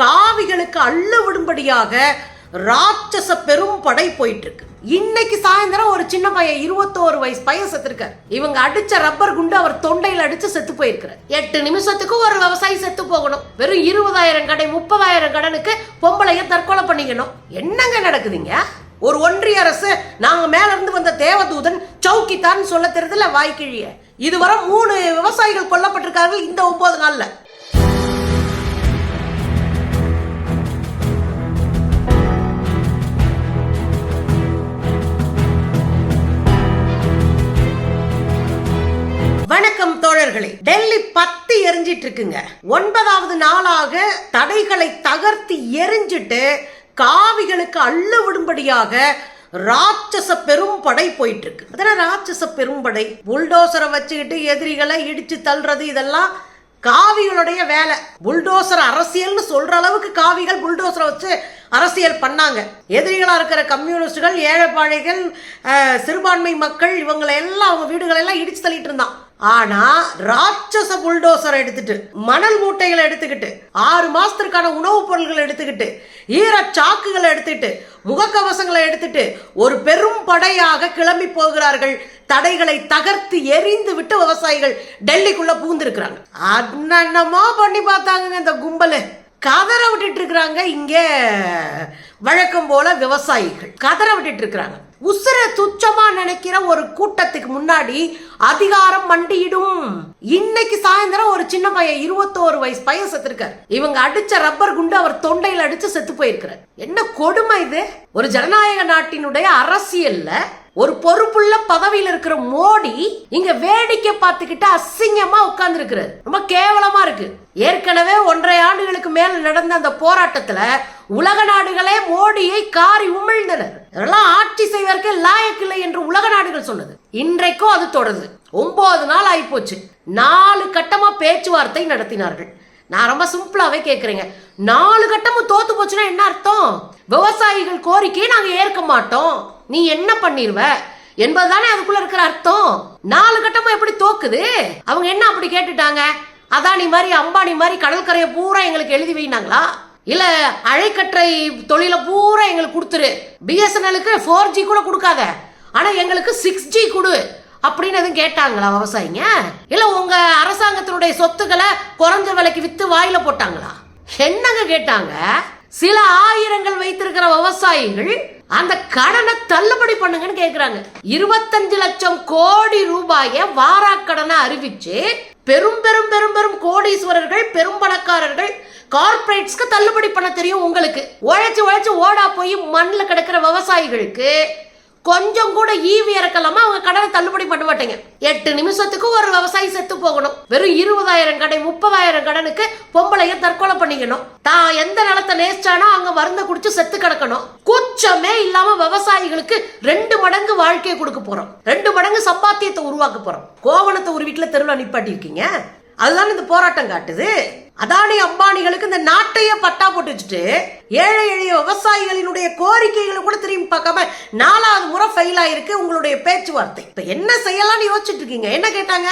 காவிகளுக்கு அள்ள விடும்படியாக ராட்சச பெரும் படை போயிட்டு இருக்கு இன்னைக்கு சாயந்தரம் ஒரு சின்ன பையன் இருபத்தோரு வயசு பையன் செத்துருக்காரு. இவங்க அடிச்ச ரப்பர் குண்டு அவர் தொண்டையில் அடிச்சு செத்து போயிருக்கிறார். எட்டு நிமிஷத்துக்கு ஒரு விவசாயி செத்து போகணும். வெறும் இருபதாயிரம் கடை முப்பதாயிரம் கடனுக்கு பொம்பளைய தற்கொலை பண்ணிக்கணும். என்னங்க நடக்குதுங்க? ஒரு ஒன்றிய அரசு நாங்க மேல இருந்து வந்த தேவதூதன் சௌக்கித்தான் சொல்ல தெரியல வாய்க்கிழிய. இதுவரை மூணு விவசாயிகள் கொல்லப்பட்டிருக்கார்கள் இந்த ஒன்பது நாள்ல. டெல்லி பத்து எரிஞ்சிட்டு இருக்குங்க ஒன்பதாவது நாளாக தடைகளை தகர்த்து எரிஞ்சிட்டு காவிகளுக்கு அள்ள விடும்படியாக ராட்சச பெரும் படை போயிட்டு இருக்கு அதனால ராட்சச பெரும்படை புல்டோசரை வச்சுக்கிட்டு எதிரிகளை இடிச்சு தள்ளுறது இதெல்லாம் காவிகளுடைய வேலை. புல்டோசர் அரசியல்னு சொல்ற அளவுக்கு காவிகள் புல்டோசரை வச்சு அரசியல் பண்ணாங்க. எதிரிகளாக இருக்கிற கம்யூனிஸ்டுகள் ஏழைப்பாழைகள் சிறுபான்மை மக்கள் இவங்களை எல்லாம் அவங்க வீடுகளெல்லாம் இடிச்சு தள்ளிட்டு இருந்தான். ஆனா ராட்சச புல்டோசரை எடுத்துட்டு மணல் மூட்டைகளை எடுத்துக்கிட்டு ஆறு மாசத்திற்கான உணவுப் பொருள்களை எடுத்துக்கிட்டு ஈர சாக்குகளை எடுத்துக்கிட்டு முகக்கவசங்களை எடுத்துட்டு ஒரு பெரும் படையாக கிளம்பி போகிறார்கள். தடைகளை தகர்த்து எரிந்து விட்டு விவசாயிகள் டெல்லிக்குள்ள பூந்திருக்கிறாங்க என்னென்னமோ பண்ணி பார்த்தாங்க இந்த கும்பலு. கதற விட்டுட்டு இருக்கிறாங்க இங்கே வழக்கம் போல விவசாயிகள். கதற விட்டுட்டு இருக்கிறாங்க. உசுர துச்சமா நினைக்கிற ஒரு கூட்டத்துக்கு முன்னாடி அதிகாரம் மண்டியிடும். இன்னைக்கு சாயந்தரம் ஒரு சின்ன பையன் இருபத்தோரு வயசு பையன் செத்துருக்காரு. இவங்க அடிச்ச ரப்பர் குண்டு அவர் தொண்டையில் அடிச்சு செத்து போயிருக்கிறார். என்ன கொடுமை இது? ஒரு ஜனநாயக நாட்டினுடைய அரசியல்ல ஒரு பொறுப்புள்ள பதவியில் இருக்கிற மோடி இங்க வேடிக்கை பார்த்துக்கிட்டு அசிங்கமா உட்கார்ந்து இருக்கிறார் ரொம்ப கேவலமா இருக்கு. ஏற்கனவே ஒன்றரை ஆண்டுகளுக்கு மேல் நடந்த அந்த போராட்டத்துல உலக நாடுகளே மோடியை காரி உமிழ்ந்தனர். இதெல்லாம் ஆட்சி செய்வதற்கு லாயக்கில்லை என்று உலக நாடுகள் சொன்னது. இன்றைக்கும் அது தொடருது. ஒன்பது நாள் ஆயிப்போச்சு. நாலு கட்டமா பேச்சுவார்த்தை நடத்தினார்கள். நான் ரொம்ப சிம்பிளாவே கேக்குறேங்க. நாலு கட்டமும் தோத்து போச்சுன்னா என்ன அர்த்தம்? விவசாயிகள் கோரிக்கையை நாங்க ஏற்க மாட்டோம். நீ என்ன பண்ணிருவ? என்பதுதானே அதுக்குள்ள இருக்கிற அர்த்தம். நாலு கட்டமும் எப்படி தோக்குது? அவங்க என்ன அப்படி கேட்டுட்டாங்க? அதானி மாதிரி அம்பானி மாதிரி கடற்கரையை பூரா எங்களுக்கு எழுதி வைனாங்களா? இல்ல அழைக்கற்றை தொழில பூரா எங்களுக்கு கொடுத்துரு. பிஎஸ்என்எலுக்கு ஃபோர் ஜி கூட கொடுக்காத. ஆனா எங்களுக்கு சிக்ஸ் ஜி கொடு அப்படின்னு எதுவும் கேட்டாங்களா விவசாயிங்க? இல்ல உங்க அரசாங்கத்தினுடைய சொத்துக்களை குறைஞ்ச விலைக்கு வித்து வாயில போட்டாங்களா? என்னங்க கேட்டாங்க? சில ஆயிரங்கள் வைத்திருக்கிற விவசாயிகள் அந்த கடனை தள்ளுபடி பண்ணுங்கன்னு கேக்குறாங்க. இருபத்தஞ்சு லட்சம் கோடி ரூபாய வாராக்கடனை அறிவிச்சு பெரும் பெரும் பெரும் பெரும் கோடீஸ்வரர்கள் பெரும் பணக்காரர்கள் கார்பரேட்ஸ்க்கு தள்ளுபடி பண்ண தெரியும் உங்களுக்கு. உழைச்சி உழைச்சி ஓடா போய் மண்ணில் கிடக்கிற விவசாயிகளுக்கு கொஞ்சம் கூட ஈவி இறக்கலாமா? அவங்க கடனை தள்ளுபடி பண்ண மாட்டேங்க. எட்டு நிமிஷத்துக்கு ஒரு விவசாயி செத்து போகணும். வெறும் இருபதாயிரம் கடை முப்பதாயிரம் கடனுக்கு பொம்பளைய தற்கொலை பண்ணிக்கணும். தான் எந்த நிலத்தை நேசிச்சானோ அங்க மருந்த குடிச்சு செத்து கிடக்கணும். கூச்சமே இல்லாம விவசாயிகளுக்கு ரெண்டு மடங்கு வாழ்க்கையை கொடுக்க போறோம். ரெண்டு மடங்கு சம்பாத்தியத்தை உருவாக்க போறோம். கோவணத்தை ஒரு வீட்டுல தெருவில் நிப்பாட்டி இருக்கீங்க அதுதான் இந்த போராட்டம் காட்டுது. அதானி அம்பானிகளுக்கு இந்த நாட்டையே பட்டா போட்டு வச்சுட்டு ஏழை எளிய விவசாயிகளினுடைய கோரிக்கைகளை கூட திரும்பி பார்க்காம நாலாவது முறை ஃபெயில் ஆயிருக்கு உங்களுடைய பேச்சுவார்த்தை. இப்ப என்ன செய்யலாம்னு யோசிச்சுட்டு இருக்கீங்க? என்ன கேட்டாங்க?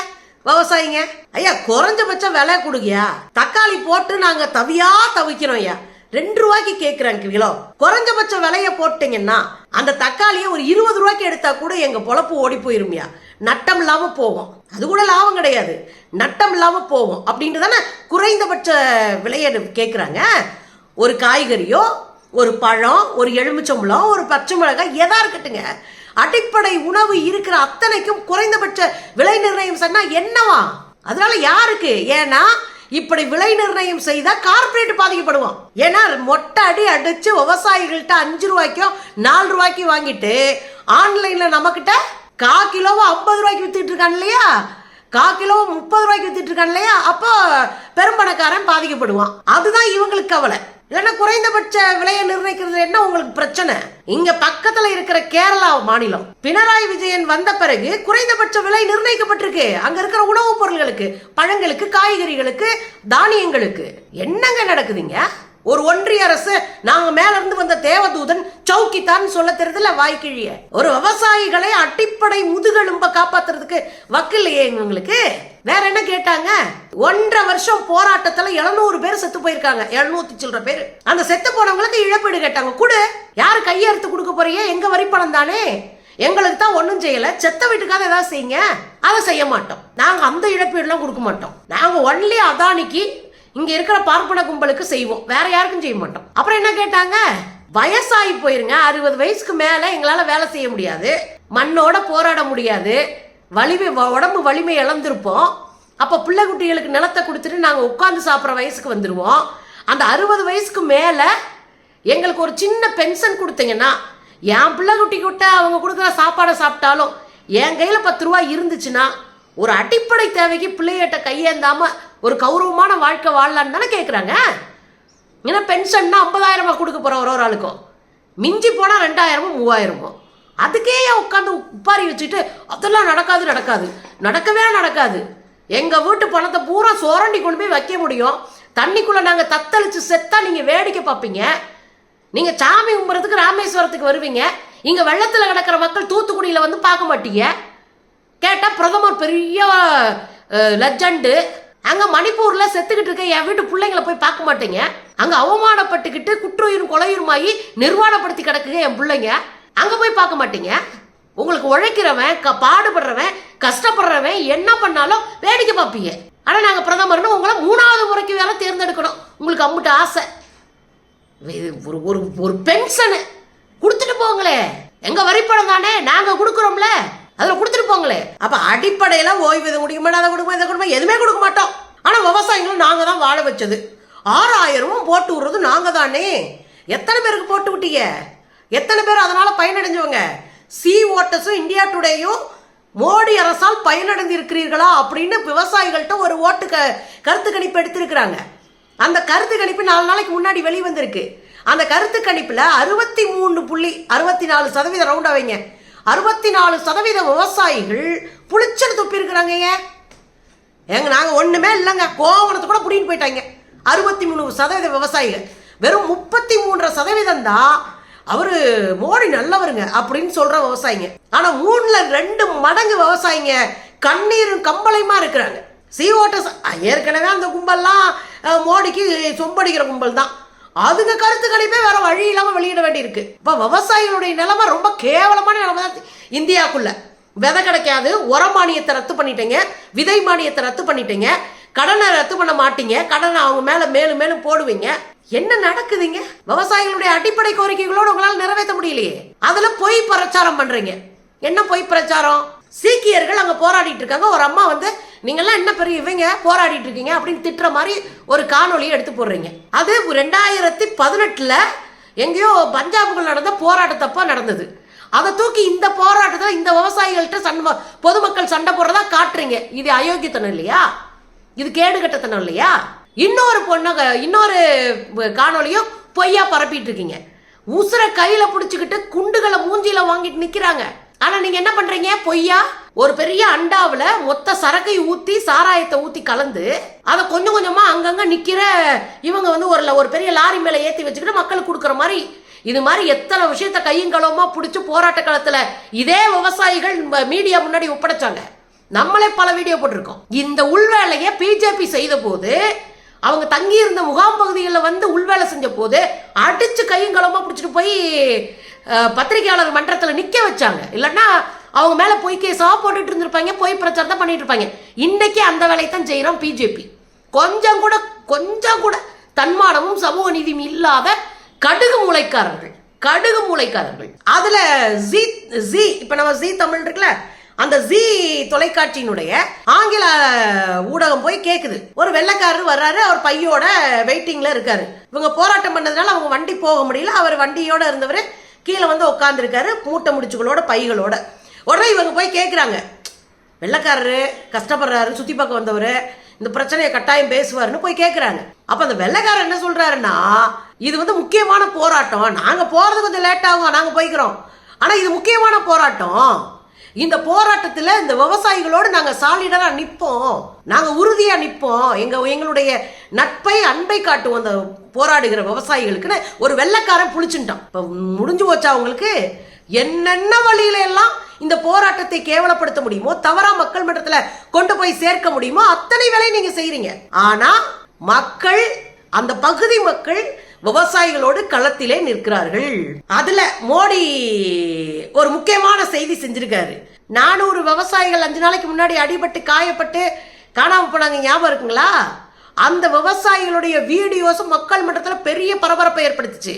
விவசாயிங்க ஐயா குறைஞ்சபட்சம் விலை கொடுங்கயா தக்காளி போட்டு நாங்க தவியா தவிக்கிறோம் ஐயா. ரெண்டு ரூபாய்க்கு கேட்குறாங்க கிலோ குறைஞ்சபட்ச விலைய போட்டீங்கன்னா அந்த தக்காளியை ஒரு இருபது ரூபாய்க்கு எடுத்தா கூட எங்க பொழப்பு ஓடி போயிருமியா. நட்டம் இல்லாம போகும். அது கூட லாபம் கிடையாது. நட்டம் இல்லாம போகும். அப்படின்ட்டு தானே குறைந்தபட்ச விலையை கேட்குறாங்க ஒரு காய்கறியோ ஒரு பழம் ஒரு எலுமிச்சம்பழம் ஒரு பச்சை மிளகாய் எதா இருக்கட்டுங்க. அடிப்படை உணவு இருக்கிற அத்தனைக்கும் குறைந்தபட்ச விலை நிர்ணயம் சொன்னா என்னவா? அதனால யாருக்கு? ஏன்னா இப்படி விலை நிர்ணயம் செய்தா கார்பரேட் பாதிக்கப்படுவான். ஏன்னா மொட்டை அடி அடிச்சு விவசாயிகள்கிட்ட அஞ்சு ரூபாய்க்கோ நாலு ரூபாய்க்கு வாங்கிட்டு ஆன்லைன்ல நம்மக்கிட்ட கா கிலோவை ஐம்பது ரூபாய்க்கு வித்துட்டு இருக்கான் இல்லையா? கா கிலோ முப்பது ரூபாய்க்கு வித்துட்டு இருக்கான் இல்லையா? அப்போ பெரும்பணக்காரன் பாதிக்கப்படுவான். அதுதான் இவங்களுக்கு கவலை. இல்லைன்னா குறைந்தபட்ச விலையை நிர்ணயிக்கிறது என்ன உங்களுக்கு பிரச்சனை? இங்க பக்கத்துல இருக்கிற கேரளா மாநிலம். பினராயி விஜயன் வந்த பிறகு குறைந்தபட்ச விலை நிர்ணயிக்கப்பட்டிருக்கு. அங்க இருக்கிற உணவுப் பொருள்களுக்கு பழங்களுக்கு காய்கறிகளுக்கு தானியங்களுக்கு. என்னங்க நடக்குதுங்க? ஒரு ஒன்றிய அரசு நாங்க மேல இருந்து வந்த தேவதூதன் சௌக்கித்தான் சொல்ல தெரியல வாய்க்கிழிய ஒரு விவசாயிகளை அடிப்படை முதுகெலும்ப காப்பாத்துறதுக்கு வக்கில்லையே எங்களுக்கு? வேற என்ன கேட்டாங்க? ஒன்றரை வருஷம் போராட்டத்துல எழுநூறு பேர் செத்து போயிருக்காங்க எழுநூத்தி சில்லற பேர். அந்த செத்து போனவங்களுக்கு இழப்பீடு கேட்டாங்க கொடு. யாரு கையெழுத்து கொடுக்க போறியே? எங்க வரி பணம் தானே? எங்களுக்கு தான் ஒன்றும் செய்யல. செத்த வீட்டுக்காக ஏதாவது செய்யுங்க. அதை செய்ய மாட்டோம். நாங்க அந்த இழப்பீடுலாம் கொடுக்க மாட்டோம். நாங்க ஒன்லி அதானிக்கு இங்க இருக்கிற பார்ப்பன கும்பலுக்கு செய்வோம். வேற யாருக்கும் செய்ய மாட்டோம். அப்புறம் என்ன கேட்டாங்க? வயசாகி போயிருங்க. அறுபது வயசுக்கு மேல எங்களால வேலை செய்ய முடியாது. மண்ணோட போராட முடியாது. வலிமை வ- உடம்பு வலிமை இழந்திருப்போம். அப்ப பிள்ளை குட்டிகளுக்கு நிலத்தை கொடுத்துட்டு நாங்க உட்காந்து சாப்பிட்ற வயசுக்கு வந்துருவோம். அந்த அறுபது வயசுக்கு மேல எங்களுக்கு ஒரு சின்ன பென்ஷன் கொடுத்தீங்கன்னா என் பிள்ளை குட்டி கிட்ட அவங்க கொடுக்குற சாப்பாடை சாப்பிட்டாலும் என் கையில் பத்து ரூபா இருந்துச்சுன்னா ஒரு அடிப்படை தேவைக்கு பிள்ளைகிட்ட கையேந்தாம ஒரு கௌரவமான வாழ்க்கை வாழலான்னு தானே கேட்குறாங்க ஏன்னா பென்ஷன்னா ஐம்பதாயிரமா கொடுக்க போகிற ஒரு ஒரு ஆளுக்கும். மிஞ்சி போனால் ரெண்டாயிரமோ மூவாயிரமோ. அதுக்கே உட்காந்து உப்பாரி வச்சுட்டு அதெல்லாம் நடக்காது நடக்காது. நடக்கவே நடக்காது. எங்கள் வீட்டு பணத்தை பூரா சோரண்டி கொண்டு போய் வைக்க முடியும். தண்ணிக்குள்ளே நாங்கள் தத்தளிச்சு செத்தா நீங்கள் வேடிக்கை பார்ப்பீங்க. நீங்கள் சாமி கும்புறதுக்கு ராமேஸ்வரத்துக்கு வருவீங்க. இங்கே வெள்ளத்தில் கிடக்கிற மக்கள் தூத்துக்குடியில் வந்து பார்க்க மாட்டீங்க. கேட்டால் பிரதமர் பெரிய லெஜண்டு அங்க மணிப்பூர்ல செத்துக்கிட்டு இருக்க என் வீட்டு பிள்ளைங்களை போய் பார்க்க மாட்டீங்க? அங்க அவமானப்பட்டுக்கிட்டு குற்றுயிரும் கொலையுருமாயி நிர்வாணப்படுத்தி கிடக்குங்க என் பிள்ளைங்க. அங்க போய் பார்க்க மாட்டீங்க? உங்களுக்கு உழைக்கிறவன் க பாடுபடுறவன் கஷ்டப்படுறவன் என்ன பண்ணாலும் வேடிக்கை பார்ப்பீங்க. ஆனா நாங்க பிரதமர்னு உங்களை மூணாவது முறைக்கு வேலை தேர்ந்தெடுக்கணும். உங்களுக்கு அம்முட்டு ஆசை. ஒரு ஒரு ஒரு பென்ஷனு. கொடுத்துட்டு போங்களே. எங்க வரிப்பணம் தானே? நாங்க கொடுக்குறோம்ல. அதில் கொடுத்துட்டு போங்களே. அப்போ அடிப்படையில் ஓய்வு இது மாட்டோம் அதை கொடுக்க இதை கொடுக்க எதுவுமே கொடுக்க மாட்டோம். ஆனால் விவசாயிகளும் நாங்கள் தான் வாழ வச்சது. ஆறாயிரமும் போட்டு விடுறது நாங்கள் தானே. எத்தனை பேருக்கு போட்டு விட்டீங்க? எத்தனை பேர் அதனால் பயனடைஞ்சவங்க? சி ஓட்டஸும் இந்தியா டுடேயும் மோடி அரசால் பயனடைந்து இருக்கிறீர்களா அப்படின்னு விவசாயிகள்கிட்ட ஒரு ஓட்டு க கருத்து கணிப்பு எடுத்திருக்கிறாங்க. அந்த கருத்து கணிப்பு நாலு நாளைக்கு முன்னாடி வெளி வந்திருக்கு அந்த கருத்து கணிப்பில் அறுபத்தி மூணு புள்ளி அறுபத்தி நாலு சதவீதம் ரவுண்டாக வைங்க. அறுபத்தி நாலு சதவீத விவசாயிகள் புளிச்சல் துப்பி இருக்கிறாங்க ஏன் ஏங்க நாங்கள் ஒன்றுமே இல்லைங்க. கோவணத்தை கூட பிடின்னு போயிட்டாங்க. அறுபத்தி மூணு சதவீத விவசாயிகள். வெறும் முப்பத்தி மூன்றரை சதவீதம் தான் அவரு மோடி நல்லவருங்க அப்படின்னு சொல்ற விவசாயிங்க. ஆனா மூணுல ரெண்டு மடங்கு விவசாயிங்க கண்ணீரும் கம்பளையுமா இருக்கிறாங்க. சி ஓட்டஸ் ஏற்கனவே அந்த கும்பல்லாம் மோடிக்கு சொம்படிக்கிற கும்பல் தான். அதுங்க கருத்துக்களையுமே வேற வழி இல்லாம வெளியிட வேண்டியிருக்கு. இப்போ விவசாயிகளுடைய நிலைமை ரொம்ப கேவலமான நிலைமை தான். இந்தியாவுக்குள்ள விதை கிடைக்காது உர மானியத்தை ரத்து பண்ணிட்டீங்க விதை மானியத்தை ரத்து பண்ணிட்டீங்க கடனை ரத்து பண்ண மாட்டீங்க கடனை அவங்க மேல மேலும் மேலும் போடுவீங்க. என்ன நடக்குதுங்க? விவசாயிகளுடைய அடிப்படை கோரிக்கைகளோடு உங்களால் நிறைவேற்ற முடியலையே. அதுல பொய் பிரச்சாரம் பண்றீங்க. என்ன பொய் பிரச்சாரம்? சீக்கியர்கள் அங்கே போராடிட்டு இருக்காங்க. ஒரு அம்மா வந்து நீங்கள்லாம் என்ன பெரிய இவங்க? போராடிட்டு இருக்கீங்க. அப்படின்னு திட்டுற மாதிரி ஒரு காணொலியை எடுத்து போடுறீங்க. அது ரெண்டாயிரத்தி பதினெட்டில் எங்கேயோ பஞ்சாபுகள் நடந்த போராட்டத்தப்போ நடந்தது. அதை தூக்கி இந்த போராட்டத்தில் இந்த விவசாயிகள்கிட்ட சண்டை பொதுமக்கள் சண்டை போடுறதா காட்டுறீங்க. இது அயோக்கியத்தனம் இல்லையா? இது கேடுகட்டத்தனம் இல்லையா? இன்னொரு பொண்ணு இன்னொரு காணொலியும் பொய்யா பரப்பிட்டு இருக்கீங்க. உசுர கையில் பிடிச்சிக்கிட்டு குண்டுகளை மூஞ்சியில் வாங்கிட்டு நிற்கிறாங்க ஆனா நீங்க என்ன பண்றீங்க? பொய்யா? ஒரு பெரிய அண்டாவில் மொத்த சரக்கை ஊத்தி சாராயத்தை ஊத்தி கலந்து அதை கொஞ்சம் கொஞ்சமா அங்கங்க நிக்கிற இவங்க வந்து ஒரு ஒரு பெரிய லாரி மேல ஏத்தி வச்சுக்கிட்டு மக்களுக்கு கொடுக்குற மாதிரி இது மாதிரி எத்தனை விஷயத்த கையும் களவுமா பிடிச்சி போராட்ட காலத்துல இதே விவசாயிகள் மீடியா முன்னாடி ஒப்படைச்சாங்க. நம்மளே பல வீடியோ போட்டிருக்கோம். இந்த உள்வேலையை பிஜேபி செய்த போது அவங்க தங்கி இருந்த முகாம் பகுதிகளில் வந்து உள்வேலை செஞ்ச போது அடிச்சு கையும் களமா பிடிச்சிட்டு போய் பத்திரிகையாளர் மன்றத்தில் நிற்க வச்சாங்க. இல்லைன்னா அவங்க மேலே பொய் கேஸாக போட்டுட்டு இருந்திருப்பாங்க பொய் பிரச்சாரத்தை பண்ணிட்டு இருப்பாங்க. இன்றைக்கி அந்த வேலையை தான் செய்கிறோம் பிஜேபி. கொஞ்சம் கூட கொஞ்சம் கூட தன்மானமும் சமூக நீதியும் இல்லாத கடுகு மூளைக்காரர்கள் கடுகு மூளைக்காரர்கள். அதில் ஜி ஜி இப்போ நம்ம ஜி தமிழ் இருக்குல்ல அந்த ஜி தொலைக்காட்சியினுடைய ஆங்கில ஊடகம் போய் கேட்குது ஒரு வெள்ளைக்காரர் வர்றாரு அவர் பையோட வெயிட்டிங்கில் இருக்காரு. இவங்க போராட்டம் பண்ணதுனால அவங்க வண்டி போக முடியல அவர் வண்டியோட இருந்தவர் கீழே வந்து உட்காந்துருக்காரு மூட்டை முடிச்சுகளோட பைகளோட. உடனே இவங்க போய் கேட்குறாங்க வெள்ளக்காரரு கஷ்டப்படுறாரு சுற்றி பார்க்க வந்தவர் இந்த பிரச்சனையை கட்டாயம் பேசுவாருன்னு போய் கேட்குறாங்க அப்போ அந்த வெள்ளைக்காரர் என்ன சொல்கிறாருன்னா இது வந்து முக்கியமான போராட்டம். நாங்கள் போகிறது கொஞ்சம் லேட் ஆகும் நாங்கள் போய்க்கிறோம். ஆனால் இது முக்கியமான போராட்டம். இந்த போராட்டத்தில் இந்த விவசாயிகளோடு நாங்கள் சாலிடராக நிற்போம் நாங்கள் உறுதியாக நிற்போம் எங்கள் எங்களுடைய நட்பை அன்பை காட்டுவோம். அந்த போராடுகிற விவசாயிகளுக்குன்னு ஒரு வெள்ளைக்காரன் புளிச்சுட்டான் இப்போ முடிஞ்சு போச்சா அவங்களுக்கு என்னென்ன வழியில எல்லாம் இந்த போராட்டத்தை கேவலப்படுத்த முடியுமோ தவறா மக்கள் மன்றத்துல கொண்டு போய் சேர்க்க முடியுமோ அத்தனை வேலையும் நீங்க செய்றீங்க. ஆனா மக்கள் அந்த பகுதி மக்கள் விவசாயிகளோடு களத்திலே நிற்கிறார்கள். அதுல மோடி ஒரு முக்கியமான செய்தி செஞ்சிருக்காரு. நானூறு விவசாயிகள் அஞ்சு நாளைக்கு முன்னாடி அடிபட்டு காயப்பட்டு காணாம போனாங்க ஞாபகம் இருக்குங்களா? அந்த விவசாயிகளுடைய வீடியோஸ் மக்கள் மன்றத்தில் பெரிய பரபரப்பை ஏற்படுத்துச்சு.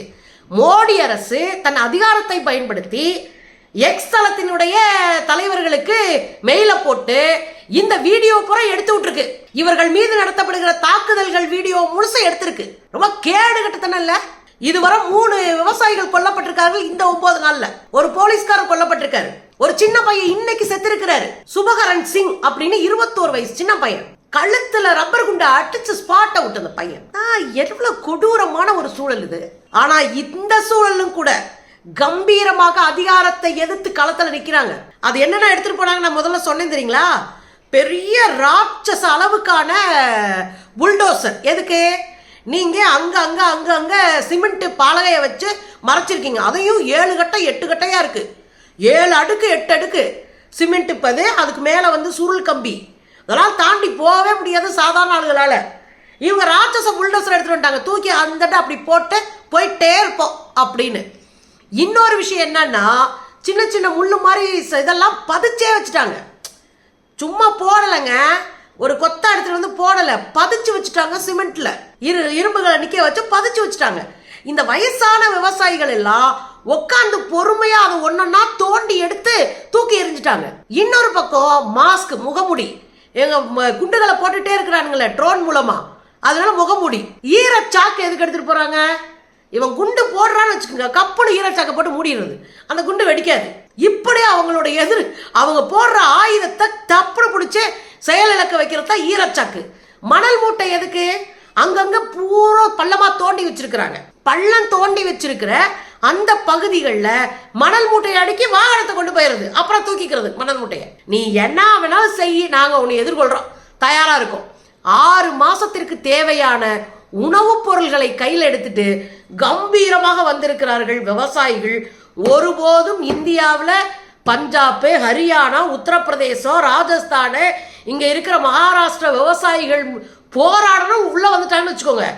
மோடி அரசு தன் அதிகாரத்தை பயன்படுத்தி எக்ஸ் தளத்தினுடைய தலைவர்களுக்கு மெயில போட்டு இந்த வீடியோ புற எடுத்து விட்டுருக்கு. இவர்கள் மீது நடத்தப்படுகிற தாக்குதல்கள் வீடியோ முழுசை எடுத்திருக்கு. ரொம்ப கேடு கட்டத்தனம் இல்ல? இதுவரை மூணு விவசாயிகள் கொல்லப்பட்டிருக்கார்கள் இந்த ஒன்பது நாள்ல. ஒரு போலீஸ்காரர் கொல்லப்பட்டிருக்காரு. ஒரு சின்ன பையன் இன்னைக்கு செத்திருக்கிறாரு. சுபகரன் சிங் அப்படின்னு இருபத்தோரு வயசு சின்ன பையன். கழுத்துல ரப்பர் குண்டை அடிச்சு ஸ்பாட் அவுட் அந்த பையன். எவ்வளவு கொடூரமான ஒரு சூழல் இது. ஆனா இந்த சூழலும் கூட கம்பீரமாக அதிகாரத்தை எதிர்த்து களத்துல நிக்கிறாங்க. அது என்னென்ன எடுத்துட்டு போனாங்க நான் முதல்ல சொன்னேன் தெரியுங்களா? பெரிய ராட்சச அளவுக்கான புல்டோசர் எதுக்கு? நீங்க அங்க அங்க அங்க அங்க சிமெண்ட் பாலகையை வச்சு மறைச்சிருக்கீங்க. அதையும் ஏழு கட்டை எட்டு கட்டையா இருக்கு. ஏழு அடுக்கு எட்டு அடுக்கு. சிமெண்ட் இப்பது அதுக்கு மேல வந்து சுருள் கம்பி. அதெல்லாம் தாண்டி போகவே முடியாது சாதாரண ஆளுகளால். இவங்க ராட்சச புல்டோசர் எடுத்துகிட்டு வந்துட்டாங்க. தூக்கி அந்தட்டு அப்படி போட்டு போயிட்டே இருப்போம் அப்படின்னு. இன்னொரு விஷயம் என்னன்னா சின்ன சின்ன முள்ளு மாதிரி இதெல்லாம் பதிச்சே வச்சுட்டாங்க. சும்மா போடலைங்க. ஒரு கொத்தா எடுத்துட்டு வந்து போடலை. பதிச்சு வச்சுட்டாங்க சிமெண்ட்ல. இரு இரும்புகளை நிற்க வச்சு பதிச்சு வச்சுட்டாங்க. இந்த வயசான விவசாயிகள் எல்லாம் உட்காந்து பொறுமையா அதை ஒன்னொன்னா தோண்டி எடுத்து தூக்கி எரிஞ்சிட்டாங்க இன்னொரு பக்கம் மாஸ்க் முகமுடி. எங்கள் குண்டுகளை போட்டுட்டே இருக்கிறானுங்களே ட்ரோன் மூலமாக அதனால முகமூடி. ஈரச்சாக்கு எதுக்கு எடுத்துகிட்டு போகிறாங்க இவன் குண்டு போடுறான்னு வச்சுக்கோங்க கப்புனு ஈரச்சாக்கை போட்டு மூடிடுறது. அந்த குண்டு வெடிக்காது. இப்படி அவங்களோட எதிர் அவங்க போடுற ஆயுதத்தை தப்புன்னு பிடிச்சி செயல் இழக்க வைக்கிறது தான் ஈரச்சாக்கு. மணல் மூட்டை எதுக்கு? அங்கங்கே பூரா பள்ளமாக தோண்டி வச்சிருக்கிறாங்க. பள்ளம் தோண்டி வச்சிருக்கிற அந்த பகுதிகளில் மணல் மூட்டையை அடுக்கி வாகனத்தை கொண்டு போயிடுறது அப்புறம் தூக்கிக்கிறது மணல் மூட்டையை. நீ என்ன வேணாலும் செய் நாங்கள் உன்னை எதிர்கொள்கிறோம் தயாராக இருக்கோம். ஆறு மாதத்திற்கு தேவையான உணவுப் பொருள்களை கையில் எடுத்துட்டு கம்பீரமாக வந்திருக்கிறார்கள் விவசாயிகள். ஒருபோதும் இந்தியாவில் பஞ்சாபு ஹரியானா உத்தரப்பிரதேசம் ராஜஸ்தானு இங்கே இருக்கிற மகாராஷ்டிரா விவசாயிகள் போராடணும் உள்ளே வந்துட்டாங்கன்னு வச்சுக்கோங்க.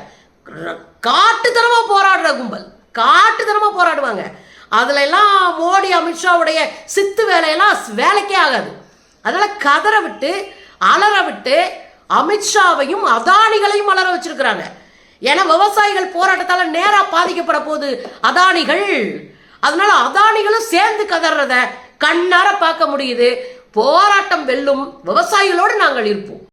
காட்டுத்தனமாக போராடுற கும்பல். காட்டுத்தனமாக போராடுவாங்க. அதில் எல்லாம் மோடி அமித்ஷாவுடைய சித்து வேலையெல்லாம் வேலைக்கே ஆகாது. அதனால் கதற விட்டு அலற விட்டு அமித்ஷாவையும் அதானிகளையும் அலற வச்சிருக்கிறாங்க. ஏன்னா விவசாயிகள் போராட்டத்தால் நேராக பாதிக்கப்பட போகுது. அதானிகள். அதனால அதானிகளும் சேர்ந்து கதறத கண்ணார பார்க்க முடியுது. போராட்டம் வெல்லும் விவசாயிகளோடு நாங்கள் இருப்போம்.